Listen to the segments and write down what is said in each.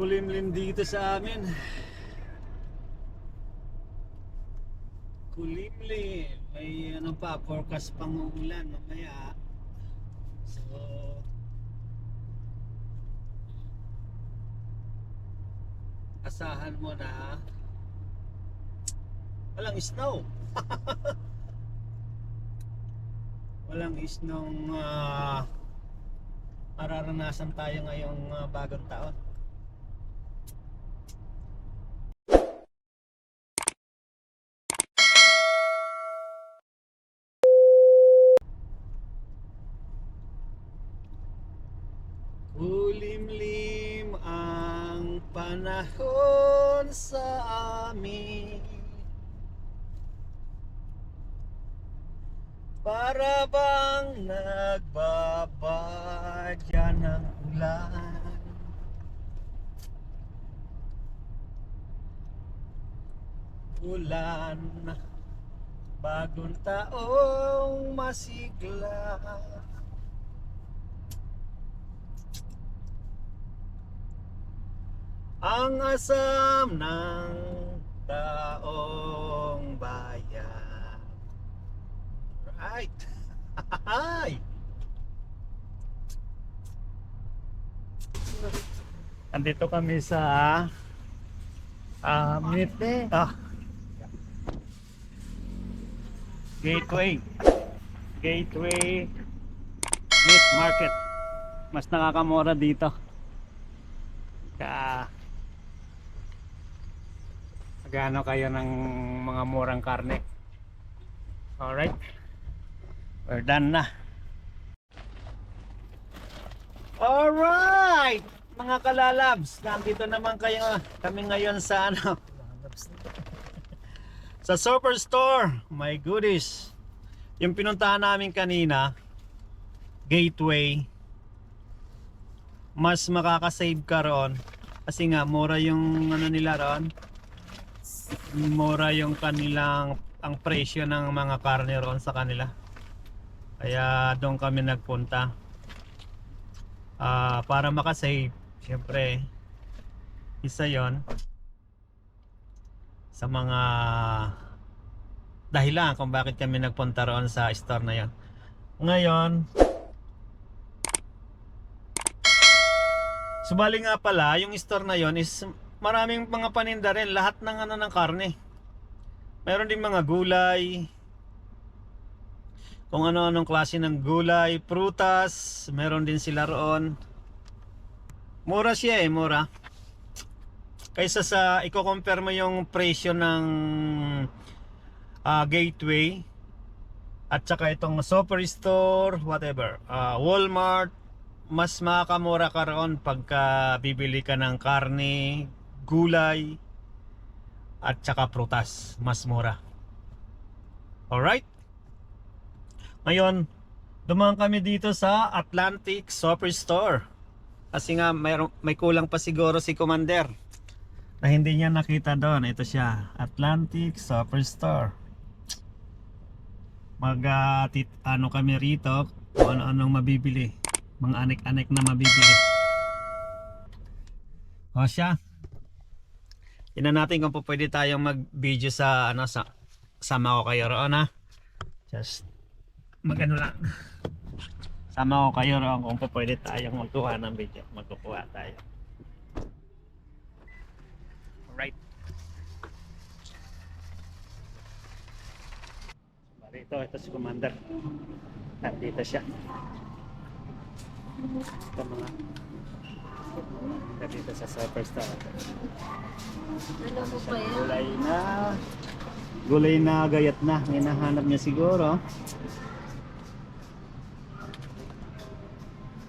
Kulimlim dito sa amin. Kulimlim. May ano pa, forecast pang ulan mamaya. So, asahan mo na walang snow. walang snow uh, mararanasan tayo ngayong ah, bagong taon. Kulimlim ang panahon sa amin. Para bang nagbabadya ng ulan? Ulan Bagong taong masigla ang asam ng taong bayan. Right. Hi. Andito kami sa ah meet ah Gateway. Gateway Meat Market. Mas nakakamura dito. Ka Magkano kayo ng mga murang karne? Alright. We're done na. Alright! Mga kalalabs, nandito naman kayo kami ngayon sa ano sa Superstore. My goodies. Yung pinuntahan namin kanina, Gateway. Mas makakasave ka roon kasi nga mura yung ano nila roon mura yung kanilang ang presyo ng mga karne roon sa kanila. Kaya doon kami nagpunta. Ah, para makasave syempre isa yon sa mga dahilan kung bakit kami nagpunta roon sa store na yon. Ngayon Subali nga pala, yung store na yon is maraming mga paninda rin, lahat ng ano ng karne. Meron din mga gulay, kung ano-anong klase ng gulay, prutas, meron din sila roon. Mura siya eh, mura. Kaysa sa i-compare mo yung presyo ng ah, Gateway at saka itong Superstore, whatever, ah, Walmart, mas makakamura ka roon pagka bibili ka ng karne, gulay, at saka prutas. Mas mura. Alright? Ngayon, dumaan kami dito sa Atlantic Superstore. Kasi nga mayroon, may kulang pa siguro si Commander na hindi niya nakita doon. Ito siya, Atlantic Superstore. Mag tit- ano kami rito kung ano-anong mabibili. Mga anek-anek na mabibili. O siya. Tingnan natin kung pwede tayong mag-video sa ano sa sama ko kayo roon ha. Just magano lang. Sama ko kayo roon kung pwede tayong magkuha ng video. Magkukuha tayo. Alright. Ito, ito si Commander. Nandito siya. Ito mga nandito sa Superstar. Ano po ba yan? Gulay na gulay na gayat na. Hinahanap niya siguro.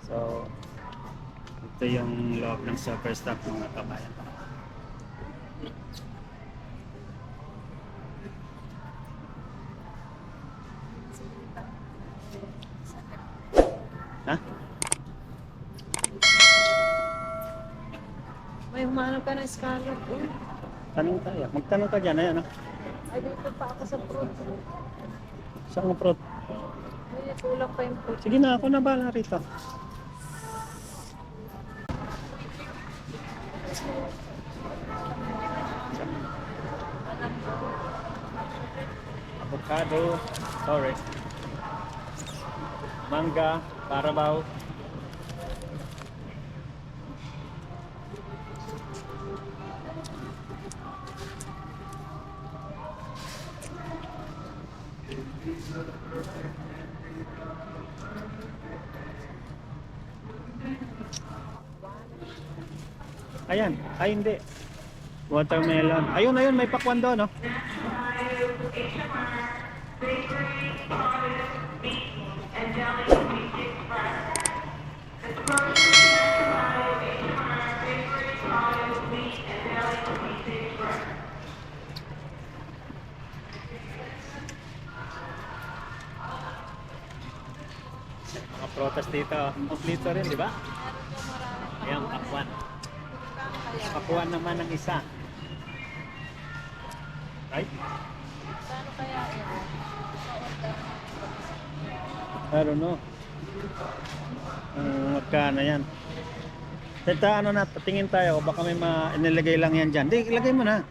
So, ito yung loob ng Superstar mga kabayan. Mataas kalat po. Tanong tayo. Magtanong ka dyan. Ayan, ah. Ay, dito pa ako sa fruit. Saan ang fruit? Ay, kulang pa yung fruit. Sige na, ako na bala rito. Avocado, sorry. Mangga, parabaw. Ay hindi. Watermelon. Ayun, ayun, may pakwan doon, no? Mga protas dito. Kompleto rin, di ba? Pakwan naman ang isa. Right? Paano kaya yun? I don't know. Ang magkano yan. Teta, ano na, patingin tayo. Baka may ma inilagay lang yan dyan. Di, ilagay mo na.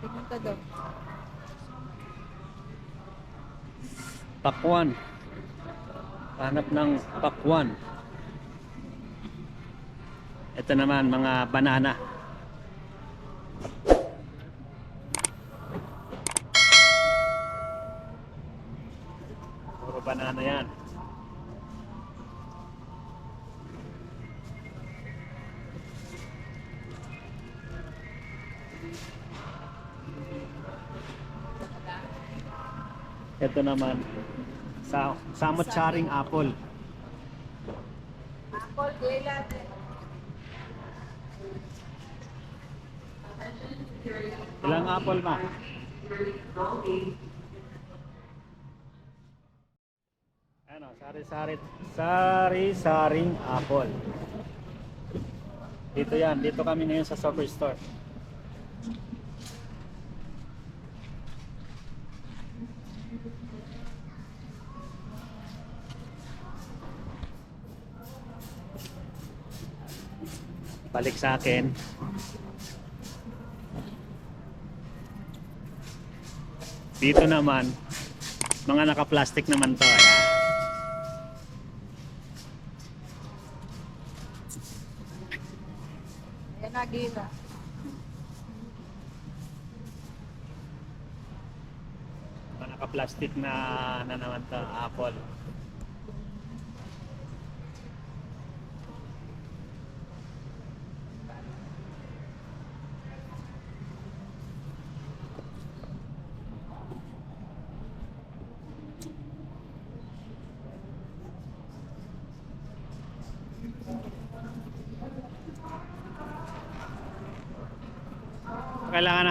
Tingin ka daw. Pakwan. Hanap ng pakwan. Ito naman, mga banana. Puro banana yan. Ito naman, sa samot charing apple. Apple, gila. Ilang apple ma? Ano, sari-sari, sari-saring apple. Dito yan, dito kami ngayon sa superstore. Balik sa akin. Dito naman, mga naka-plastic naman to. Ayan. Yan na, gila. Mga naka-plastic na, na naman to, apple.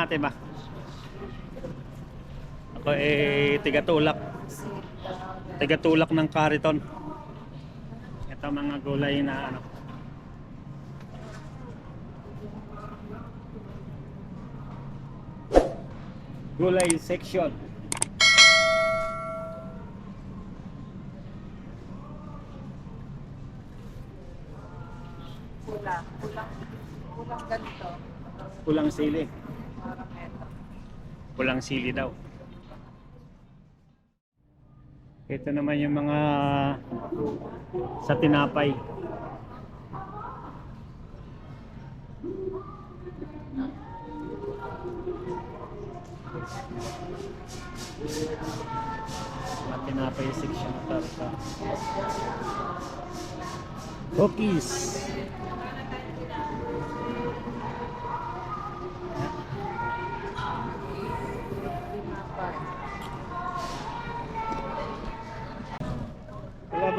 Natin ba? Ako eh tigatulak. Tigatulak ng kariton. Ito mga gulay na ano. Gulay section. Kulang. Kulang. Kulang ganito. Kulang sili. Kulang sili daw. Ito naman yung mga sa tinapay. Mga tinapay section na. Cookies.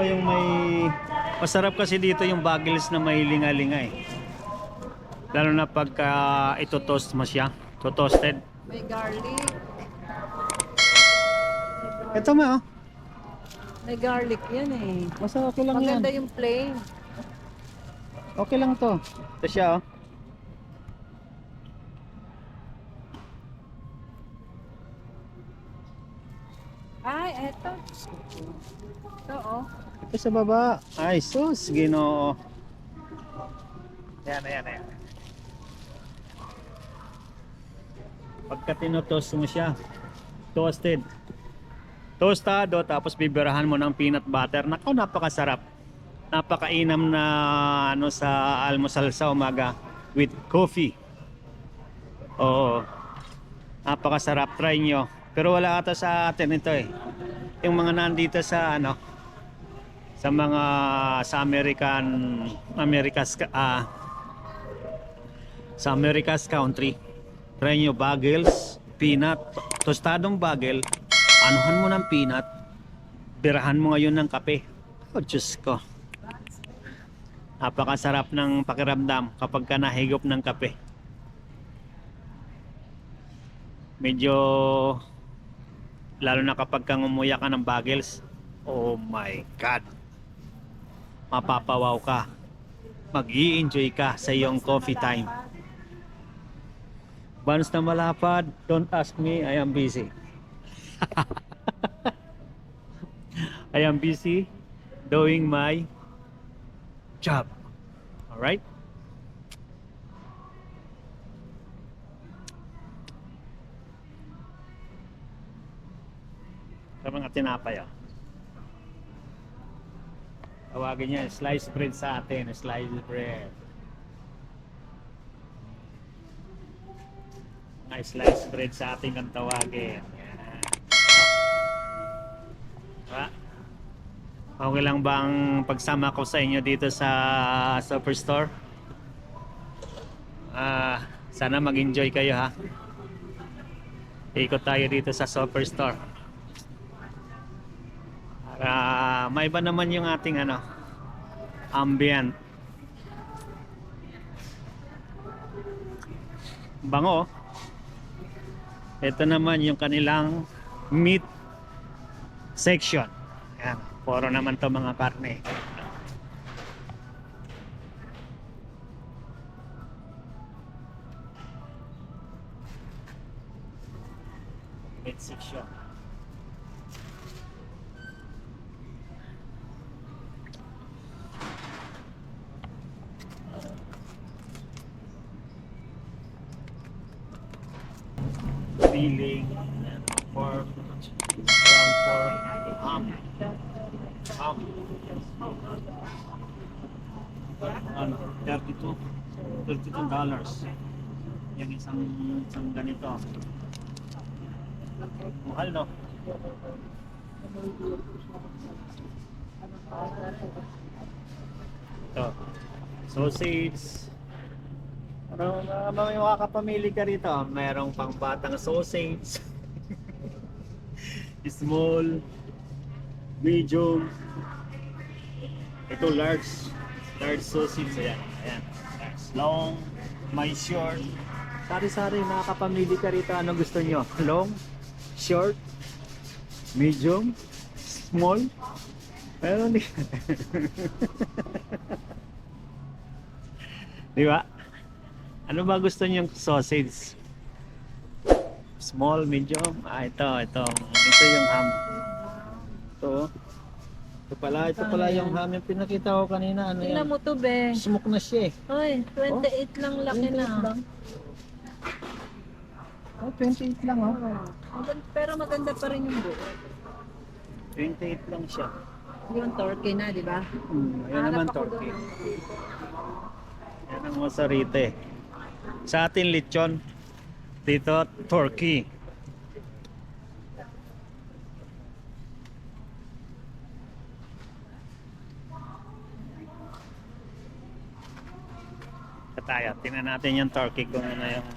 Ba yung may... Masarap kasi dito yung bagels na may linga-linga eh. Lalo na pagka ito toast mo siya. To toasted. May garlic. Ito ma oh. May garlic yan eh. Basta okay lang yan. Maganda yung plain. Okay lang to. Ito siya oh. Eto. Ito sa baba. Ay sus, ginoo. Ayan, ayan, ayan. Pagka tinotoast mo siya, toasted. Tostado, tapos bibirahan mo ng peanut butter. Nako, napakasarap. Napakainam na ano sa almusal sa umaga with coffee. Oo. Napakasarap. Try nyo. Pero wala ata sa atin ito eh. Yung mga nandito sa ano, sa mga sa American America's ah sa America's country. Try bagels peanut tostadong bagel. Anuhan mo ng peanut. Birahan mo ngayon ng kape. Oh Diyos ko. Napakasarap ng pakiramdam kapag ka nahigop ng kape. Medyo lalo na kapag kang umuya ka ng bagels oh my god mapapawaw ka mag enjoy ka sa iyong coffee time Once na malapad, don't ask me, I am busy. I am busy doing my job. Alright? Sa mga tinapay, oh. Tawagin niya, sliced bread sa atin, sliced bread. Mga sliced bread sa ating ang tawagin. Yan. Diba? Okay lang bang pagsama ko sa inyo dito sa Superstore? Ah, sana mag-enjoy kayo ha. Ikot tayo dito sa Superstore. Para maiba naman yung ating ano, ambient. Bango. Ito naman yung kanilang meat section. Ayan, puro naman to mga karne. And pork, ground pork, ham, ham. Ano, 32, 32 dollars. Yung isang, isang ganito. Mahal no? Ito. Sausage. Ano, ano yung kakapamili ka rito? Merong pang batang sausage. Small. Medium. Ito large. Large sausage. Ayan. Ayan. Large. Long. May short. Sari-sari nakakapamili ka rito. Ano gusto nyo? Long? Short? Medium? Small? Meron din. Di ba? Ano ba gusto niyong sausage? Small, medium? Ah, ito, ito. Ito yung ham. Ito. Ito pala, ito pala yung ham yung pinakita ko kanina. Ano Tingnan yan? mo to, be. Smoke na siya eh. Hoy, 28 lang laki na. 28 lang. Oh, 28 lang oh. Maganda- Pero maganda pa rin yung buo. 28 lang siya. Yung turkey na, di ba? Hmm, yan naman Hanap ako turkey. doon. Yan ang masarite. Sa atin lechon. Dito, turkey. Tayo. Tingnan natin yung turkey kung ano yung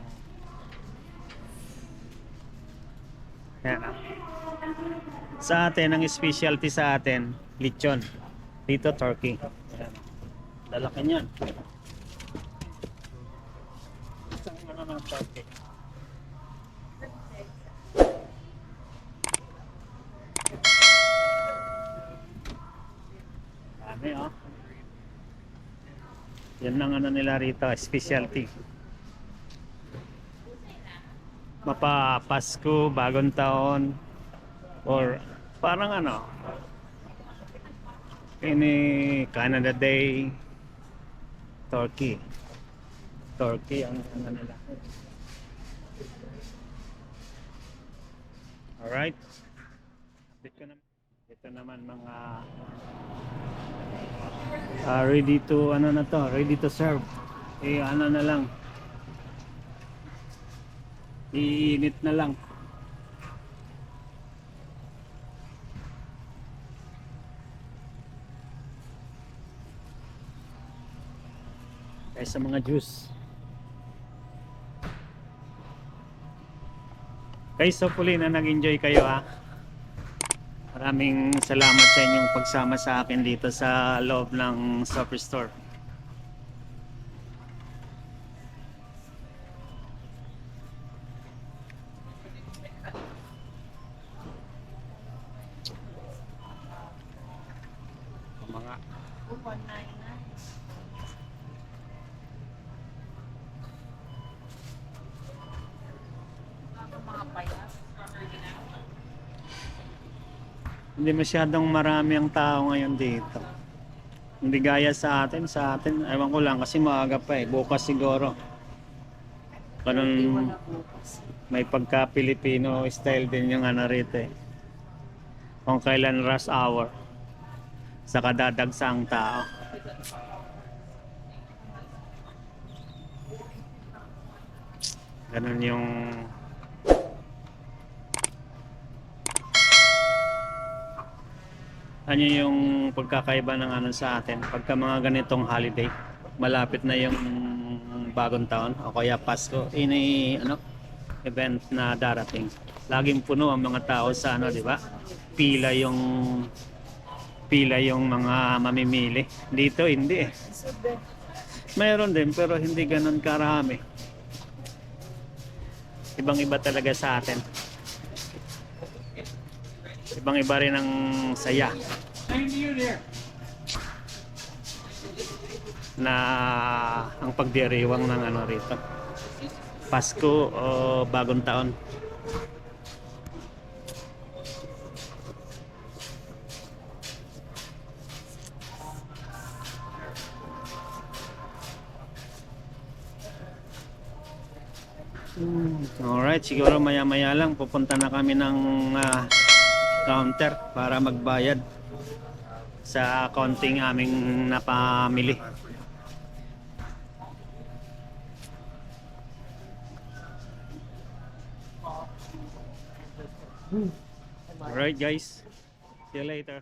Yan ah. Sa atin, ang specialty sa atin, lechon. Dito, turkey. Yan. Lalaki niyan. Isang ano ng turkey. Dami oh. Yan ang ano nila rito, specialty. Mapa Pasko, bagong taon, or parang ano, ini Canada Day, Turkey. Turkey ang ano nila. Alright. Ko naman. Ito naman mga ah, ready to ano na to, ready to serve. Eh ano na lang. Iinit na lang. Kaya sa mga juice. Guys, hopefully na nag-enjoy kayo ha. Maraming salamat sa inyong pagsama sa akin dito sa loob ng Superstore. Hindi masyadong marami ang tao ngayon dito. Hindi gaya sa atin, sa atin, ewan ko lang kasi maaga pa eh, bukas siguro. Ganun, may pagka Filipino style din yung ano rito eh. Kung kailan rush hour, sa kadadagsa ang tao. Ganun yung ano yung pagkakaiba ng ano sa atin pagka mga ganitong holiday? Malapit na yung bagong taon o kaya Pasko. Ini ano event na darating. Laging puno ang mga tao sa ano di ba? Pila yung pila yung mga mamimili. Dito hindi eh. Mayroon din pero hindi ganun karami. Ibang iba talaga sa atin ibang iba rin ang saya? Na ang pagdiriwang ng ano rito. Pasko o bagong taon. Alright, siguro maya maya lang pupunta na kami ng ah, counter para magbayad sa konting aming napamili. Alright guys, see you later.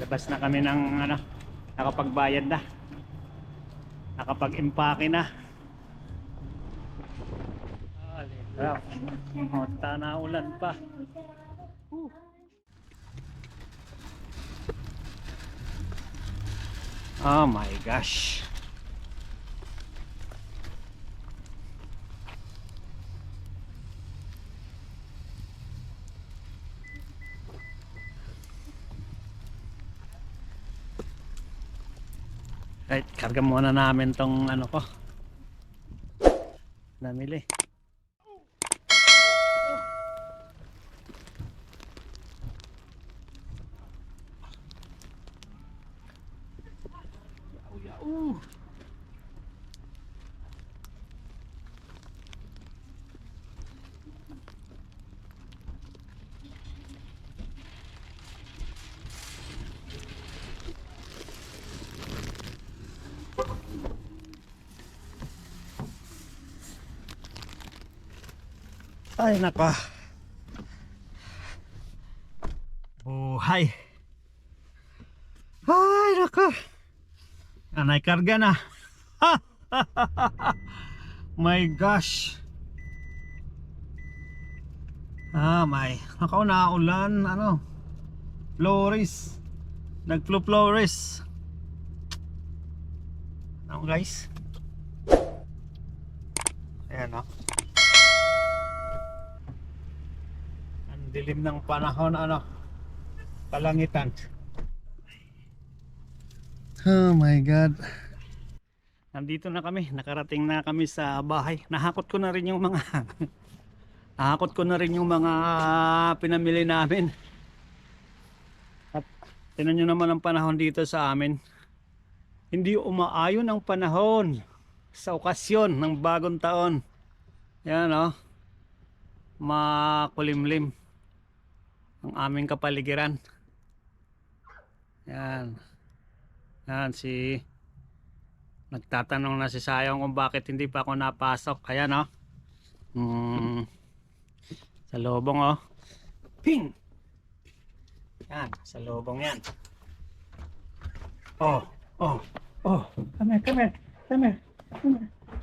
Labas na kami ng ano, nakapagbayad na. Nakapag-impake na. Wow. Monta na ulan pa. Oh my gosh. Right, karga muna namin tong ano ko. Namili. Ay, nako. Buhay. Ay, nako. Anay karga na. my gosh. Ah, may. Nakaw na ulan, ano. Flores. Nagflo Flores. Ano guys? Ayan, no? Dilim ng panahon ano? Kalangitan. Oh my god. Nandito na kami. Nakarating na kami sa bahay. Nahakot ko na rin yung mga nahakot ko na rin yung mga pinamili namin. At tinan nyo naman ang panahon dito sa amin. Hindi umaayon ang panahon sa okasyon ng bagong taon. Yan oh. Makulimlim ang aming kapaligiran. Yan. Yan si Nagtatanong na si Sayong kung bakit hindi pa ako napasok. Ayan oh. Hmm. Sa lobong oh. Ping! Yan, sa lobong yan. Oh, oh, oh. Come here, come here, come here.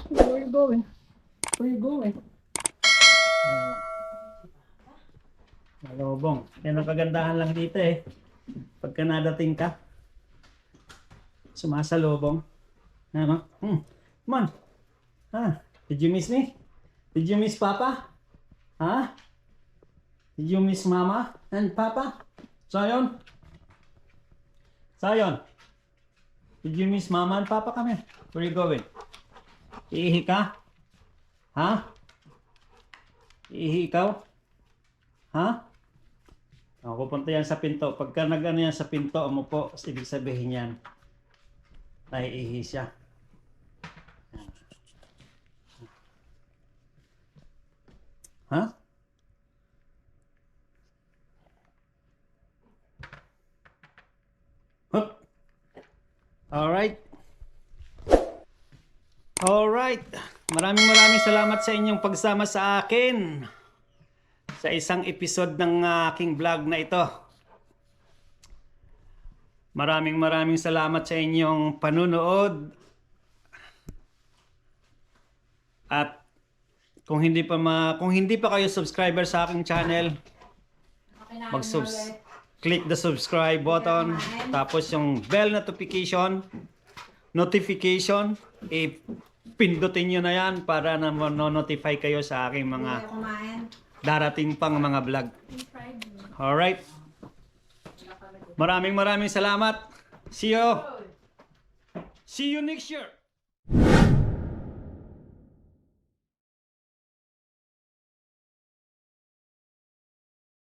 Where you going? Where you going? Yan. Sa lobong. Yan ang kagandahan lang dito eh. Pagka nadating ka, sumasalobong. Ano? Hmm. Come on. Ah, did you miss me? Did you miss Papa? Huh? Did you miss Mama and Papa? Zion? Zion? Did you miss Mama and Papa? Come here. Where you going? Iihi ka? Ha? Iihi ikaw? Ha? Oh, pupunta yan sa pinto. Pagka nag-ano yan sa pinto, mo po, ibig sabihin yan, naiihi siya. Ha? Hup. Alright. Alright. Maraming maraming salamat sa inyong pagsama sa akin sa isang episode ng aking vlog na ito. Maraming maraming salamat sa inyong panunood. At kung hindi pa ma kung hindi pa kayo subscriber sa aking channel, mag click the subscribe button tapos yung bell notification notification i pindutin nyo na yan para na notify kayo sa aking mga kumain. Darating pang mga vlog. Alright. Maraming maraming salamat. See you. See you next year.